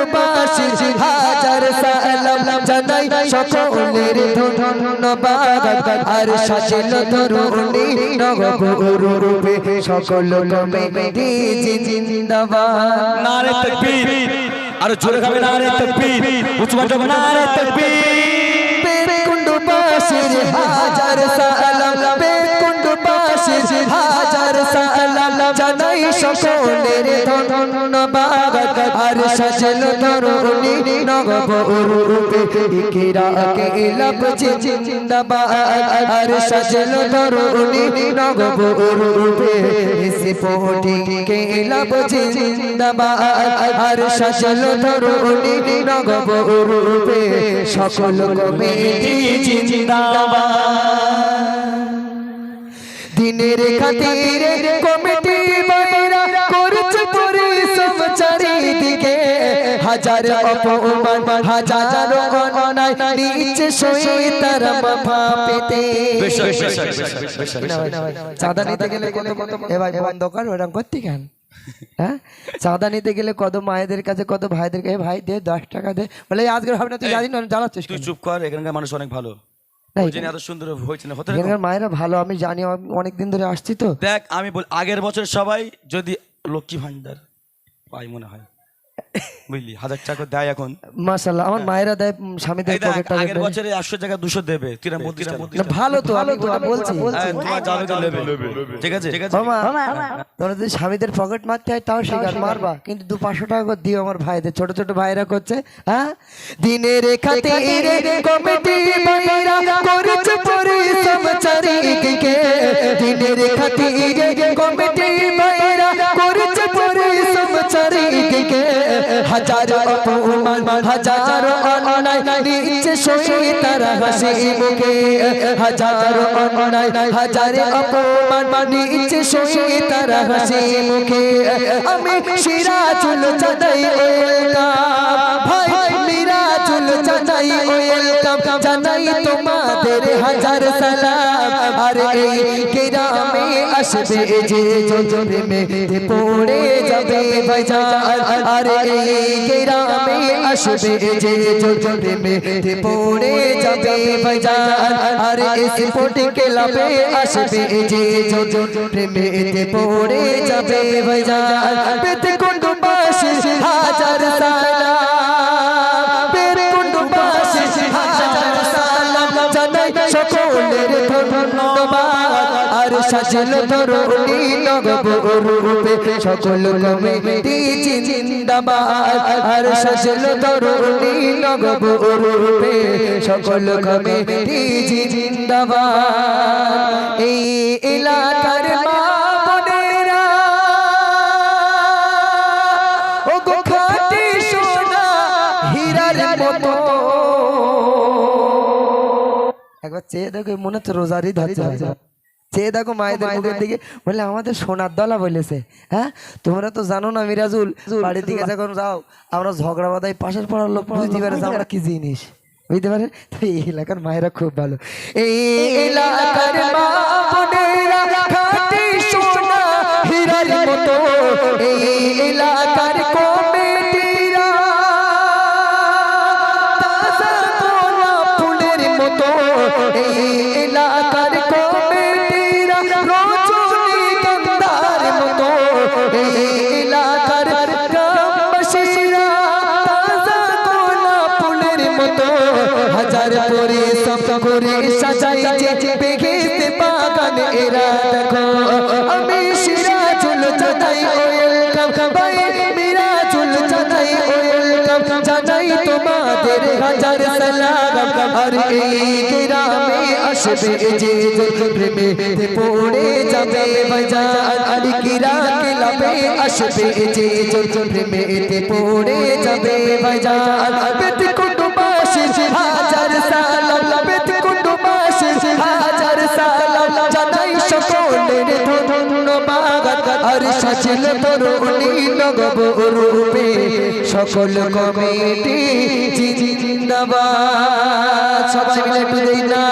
কুণ্ডবাসী হাজার সালাম জানাই সকলের ধন্যবাদ। আর সাজিল তরুণী নগর রূপে সকল কমিটি জিন্দাবাদ। নারে তকবীর আর জোরে খাবে নারে তকবীর উচ্চ মাধ্যম নারে তাকবীর। তকবীর কুণ্ডবাসীর হাজার সালাম কুণ্ডবাসীর হাজার সালাম জানাই সকলের ধন্যবাদ। আর সাজল তরুণী নগরূপে ইকিরা কে লাভ জিন্দাবাদ। আর সাজল তরুণী নগরূপে ইসে পোটি কে লাভ জিন্দাবাদ। আর সাজল তরুণী নগরূপে সকল কমিটি জিন্দাবাদ। দিনের খাতিরে কমিটি বাইরা করছে পরিশ্রম চারিদিকে। হাজার অপমান হাজার অন্যায় নিচে সই তার মাথা পেতে চাঁদা নিতে গেলে কত কত এ ভাই বন্ধ ওরকম করতে কেন? হ্যাঁ? চাঁদা নিতে গেলে কত মায়েদের কাছে কত ভাইদের কাছে ভাই দে দশ টাকা দে। বলে এই আজকের হবে না তুই জানি না জ্বালাচ্ছিস তুই চুপ কর এখানকার মানুষ অনেক ভালো। এত সুন্দর হয়েছে না হতে মায়েরা ভালো আমি জানি অনেক দিন ধরে আসছি তো। দেখ আমি বল আগের বছর সবাই যদি লক্ষ্মী ভান্ডার পাই মনে হয় বুঝলি? হাজার টাকা দেয় এখন। মাশাল্লাহ আমার মায়েরা দেয় স্বামীদের পকেট টকেট আগের বছরে একশো টাকা দুশো দেবে তুই না ভালো তো আমি তো বলছি। হ্যাঁ, তোমার যাবে তো নেবে। ঠিক আছে? ঠিক আছে। মামা তোমরা যদি স্বামীদের পকেট মারতে হয় তাও শিকার মারবা। কিন্তু দু পাঁচশো টাকা করে দিও আমার ভাইদের। ছোট ছোট ভাইরা করছে হ্যাঁ? দিনের খাতিরে কমিটি ভাইরা দিনের খাতিরে কমিটি ভাইরা করেছে পরিশ্রম হাজার অপমান, হাজার সই তারা হাসি মুখে। হাজার হাজার অপমান সই হাসি মুখে। আমি সিরাজুল ভাই চাঁদাই ওয়েলকাম জানাই তোমাদের হাজার সালাম আর এই গ্রামে আসবে যে জোরে মেতে পড়ে যাবে বাজার আর এই গ্রামে আসবে যে জোরে মেতে পড়ে যাবে বাজার আর ইস পোটি ক্লাবে আসবে যে জোরে মেতে পড়ে যাবে বাজার পেতে কুন্ড বাসি হাজার সালাম সাজল তরুণী নগরূপে সকল কমিটি জিন্দাবাদ। আর সাজল তরুণী নগরূপে সকল কমিটি জিন্দাবাদ। এই এলাকার মা বোনেরা ও গো খাটি সোনা হীরার মতো। একবার চেয়ে দেখো মনে হচ্ছে রোজারই ধরছে চেয়ে দেখো মায়েদের মুখের দিকে। বলে আমাদের সোনার দলা বলেছে হ্যাঁ? তোমরা তো জানো না মিরাজুল বাড়ির দিকে যখন যাও আমরা ঝগড়া বাদাই পাশের পড়ার লোক বুঝতে পারে আমরা কি জিনিস? বুঝতে পারে তো এই এলাকার মায়েরা খুব ভালো। এই এলাকার সোনা হীরার মতো। এই এলাকার এলাকার গ্রামবাসীরা তাজা গোলাপ ফুলের মতো হাজার পরে সব করে এরা দেখো, আমি সিরাজুল জানাই তোমাদের হাজার সালাম আর এই গ্রামে আসবে যে প্রেমে পড়ে যাবে বাজার আর কিরা কিলাবে আসবে যে প্রেমে পড়ে যাবে বাজার বেত সকলের ধন্যবাদ আর সাজিল তরুণী নগব রূপে সকল কমিটি জিন্দাবাদ সবাই মিলে একটু দেই না।